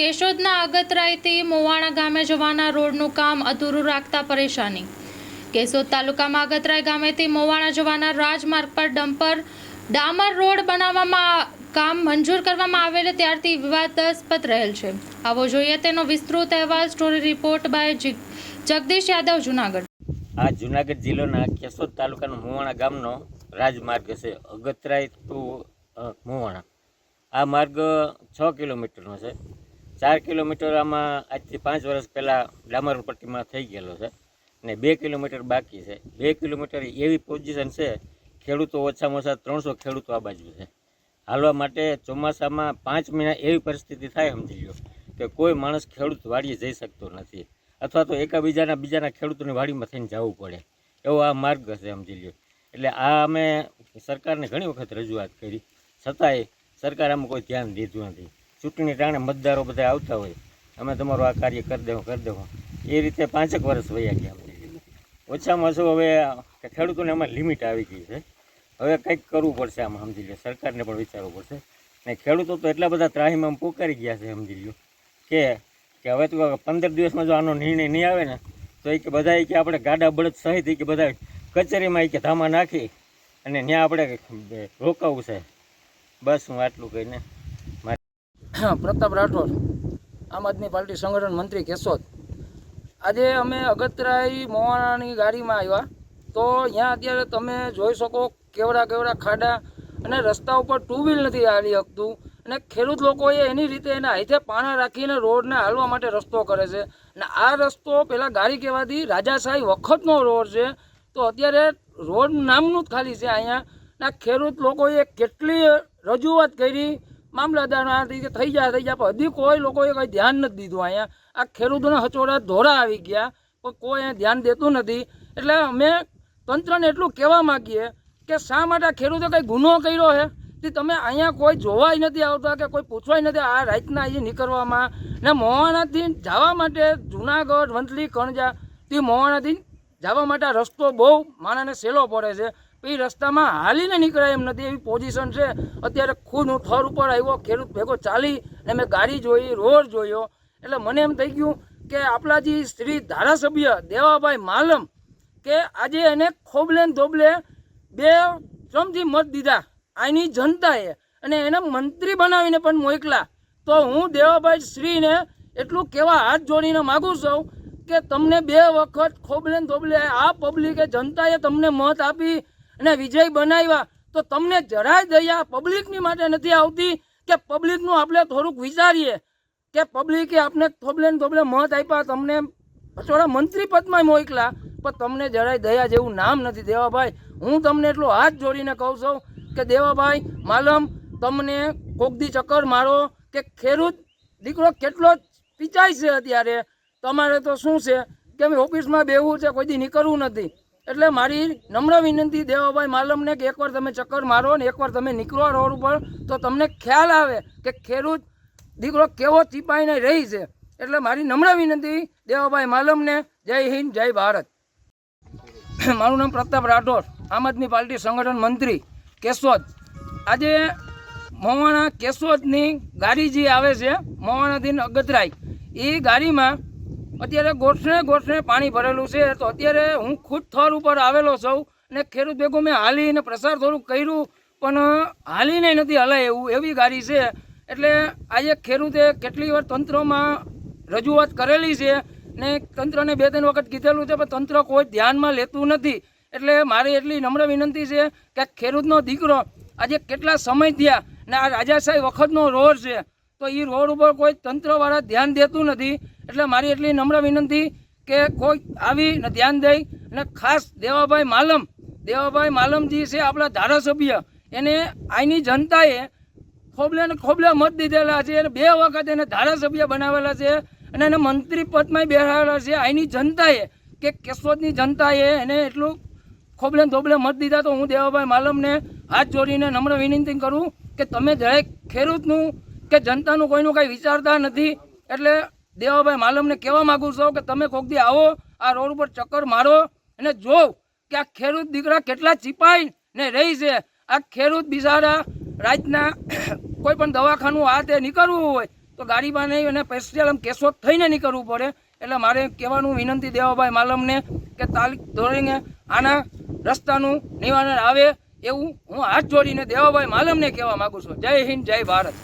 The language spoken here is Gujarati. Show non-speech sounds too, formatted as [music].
કેશોદના અગતરાયથી મોવાણા ગામે જવાના રોડનું કામ અધૂરું રાખતા પરેશાની. કેશોદ તાલુકામાં અગતરાય ગામેથી મોવાણા જવાના રાજમાર્ગ પર ડમ્પર ડામર રોડ બનાવવામાં કામ મંજૂર કરવામાં આવેલ ત્યારથી વિવાદાસ્પદ રહેલ છે. આવો જોઈએ તેનો વિસ્તૃત અહેવાલ, story report by Jagdish Yadav, Junagadh. આ જુનાગઢ જિલ્લાના કેશોદ તાલુકાનો મોવાણા ગામનો રાજમાર્ગ છે અગતરાય ટુ મોવાણા. આ માર્ગ છ કિલોમીટરનો છે. ચાર કિલોમીટર આમાં આજથી પાંચ વર્ષ પહેલાં ડામર પટ્ટીમાં થઈ ગયેલો છે. ને બે કિલોમીટર બાકી છે. બે કિલોમીટર એવી પોઝિશન છે, ખેડૂતો ઓછામાં ઓછા ત્રણસો ખેડૂતો આ બાજુ છે. હાલવા માટે ચોમાસામાં પાંચ મહિના એવી પરિસ્થિતિ થાય, સમજી લો કે કોઈ માણસ ખેડૂત વાડીએ જઈ શકતો નથી. અથવા તો એકાબીજાના બીજાના ખેડૂતોની વાડીમાં થઈને જવું પડે. એવો આ માર્ગ છે, સમજી લ્યો. એટલે આ અમે સરકારને ઘણી વખત રજૂઆત કરી. છતાંય સરકાર આમાં કોઈ ધ્યાન દીધું નથી. ચૂંટણી ટાણે મતદારો બધા આવતા હોય, અમે તમારું આ કાર્ય કરી દેવું કરી દેવું. એ રીતે પાંચેક વર્ષ વયા ગયા ઓછામાં ઓછું હવે ખેડૂતોને આમાં લિમિટ આવી ગઈ છે. હવે કંઈક કરવું પડશે આમાં, સમજી લ્યો. સરકારને પણ વિચારવું પડશે. ને ખેડૂતો તો એટલા બધા ત્રાહીમાં પોકારી ગયા છે, સમજી લ્યો. કે કે હવે તો પંદર દિવસમાં જો આનો નિર્ણય નહીં આવે ને, તો એ કે બધા કે આપણે ગાડા બળદ સહિત કે બધા કચેરીમાં એ કે ધામા નાખી અને ત્યાં આપણે રોકાવું છે. બસ હું આટલું કહીને પ્રતાપ રાઠોડ, આમ આદમી પાર્ટી સંગઠન મંત્રી કેશોદ. આજે અમે અગતરાઈ મોવાણાની ગાડીમાં આવ્યા. તો અહીંયા અત્યારે તમે જોઈ શકો કેવડા કેવડા ખાડા અને રસ્તા ઉપર ટુ વ્હીલ નથી હાલી શકતું. અને ખેડૂત લોકોએ એની રીતે એના હાથે પાણા રાખીને રોડને હાલવા માટે રસ્તો કરે છે. અને આ રસ્તો પહેલાં ગાડી કહેવાથી રાજાશાહી વખતનો રોડ છે. તો અત્યારે રોડ નામનું જ ખાલી છે અહીંયા. ના ખેડૂત લોકોએ કેટલી રજૂઆત કરી. મામલતદારમાંથી કે થઈ જાય થઈ જાય. પણ હજી કોઈ લોકોએ કંઈ ધ્યાન નથી દીધું અહીંયા. આ ખેડૂતોના હચોડા ધોરા આવી ગયા. પણ કોઈ અહીંયા ધ્યાન દેતું નથી. એટલે અમે તંત્રને એટલું કહેવા માગીએ કે શા માટે આ ખેડૂતો કંઈ ગુનો કર્યો છે? તે તમે અહીંયા કોઈ જોવાય નથી આવતા કે કોઈ પૂછવાય નથી આ રાતના અહીં નીકળવામાં. ને મોવાણાથી જવા માટે જુનાગઢ, વંથલી, કણજા, તે મોવાણાથી જવા માટે રસ્તો બહુ માણસને સહેલો પડે છે. એ રસ્તામાં હાલીને નીકળાય એમ નથી. એવી પોઝિશન છે. અત્યારે ખુદ હું થર ઉપર આવ્યો, ખેડૂત ભેગો ચાલી અને મેં ગાડી જોઈ, રોડ જોયો. એટલે મને એમ થઈ ગયું કે આપણા જે શ્રી ધારાસભ્ય દેવાભાઈ માલમ કે આજે એને ખોબલે ધોબલે બે ચમચી મત દીધા. આની જનતાએ અને એને મંત્રી બનાવીને પણ મોકલા. તો હું દેવાભાઈ શ્રીને એટલું કહેવા હાથ જોડીને માગું છું કે તમને બે વખત ખોબલે ધોબલે આ પબ્લિકે જનતાએ તમને મત આપી અને વિજય બનાવ્યા, તો તમને જરાય દયા પબ્લિકની માટે નથી આવતી કે પબ્લિકનું આપણે થોડુંક વિચારીએ કે પબ્લિકે આપણે થોબલે થોબલે મત આપ્યા, તમને થોડા મંત્રી પદમાં મોકલા, પણ તમને જરાય દયા જેવું નામ નથી. દેવાભાઈ, હું તમને એટલો હાથ જોડીને કહું છું કે દેવાભાઈ, માલમ, તમને કોકદી ચક્કર મારો કે ખેડૂત દીકરો કેટલો પીચાય છે અત્યારે. તમારે તો શું છે? કે અમે ઓફિસમાં બેહવું છે, કોઈ દી નીકળવું નથી. એટલે મારી નમ્ર વિનંતી દેવાભાઈ માલમને કે એકવાર તમે ચક્કર મારો ને એકવાર તમે નીકળો રોડ ઉપર, તો તમને ખ્યાલ આવે કે ખેડૂત દીકરો કેવો ચીપાઈને રહી છે. એટલે મારી નમ્ર વિનંતી દેવાભાઈ માલમને, જય હિન્દ, જય ભારત. મારું નામ પ્રતાપ રાઠોડ, આમ આદમી પાર્ટી સંગઠન મંત્રી કેશોદ. આજે મોવાણા કેશોદની ગાડી જે આવે છે મોવાણાથી અગતરાઈ એ ગાડીમાં અત્યારે ગોઠણે ગોઠણે પાણી ભરેલું છે. તો અત્યારે હું ખુદ થર ઉપર આવેલો છું અને ખેડૂત ભેગું મેં હાલીને પ્રસાર થોડુંક કર્યું, પણ હાલીને નથી હલાય એવું, એવી ગાડી છે. એટલે આજે ખેડૂતે કેટલી વાર તંત્રમાં રજૂઆત કરેલી છે ને તંત્રને બે ત્રણ વખત કીધેલું છે, પણ તંત્ર કોઈ ધ્યાનમાં લેતું નથી. એટલે મારી એટલી નમ્ર વિનંતી છે કે ખેડૂતનો દીકરો આજે કેટલા સમય થયા ને આ રાજાશાહી વખતનો રોડ છે. તો એ રોડ ઉપર કોઈ તંત્રવાળા ધ્યાન દેતું નથી. એટલે મારી એટલી નમ્ર વિનંતી કે કોઈ આવી ધ્યાન દઈ અને ખાસ દેવાભાઈ માલમ, દેવાભાઈ માલમજી છે આપણા ધારાસભ્ય, એને આઈની જનતાએ ખોબલે ને ખોબલે મત દીધેલા છે. અને બે વખત એને ધારાસભ્ય બનાવેલા છે. અને એને મંત્રી પદમાં બેસાડેલા છે. અહીંની જનતાએ કે કેશોદની જનતાએ એને એટલું ખોબલે ધોબલે મત દીધા. તો હું દેવાભાઈ માલમને હાથ જોડીને નમ્ર વિનંતી કરું કે તમે દરેક ખેડૂતનું કે જનતાનું કોઈનું કાંઈ વિચારતા નથી. એટલે દેવાભાઈ માલમને કહેવા માગું છું કે તમે કોક દી આવો, આ રોડ ઉપર ચક્કર મારો અને જોવ કે આ ખેડૂત દીકરા કેટલા ચીપાઈ ને રહી છે. આ ખેડૂત બિચારા રાતના [coughs] કોઈ પણ દવાખાનું આ તે નીકળવું હોય તો ગાડીમાં નહીં અને સ્પેશિયલ આમ કેસો થઈને નીકળવું પડે. એટલે મારે કહેવાનું વિનંતી દેવાભાઈ માલમને કે તાલીક ધોરણે આના રસ્તાનું નિવારણ આવે એવું હું હાથ જોડીને દેવાભાઈ માલમને કહેવા માગું છું. જય હિન્દ, જય ભારત.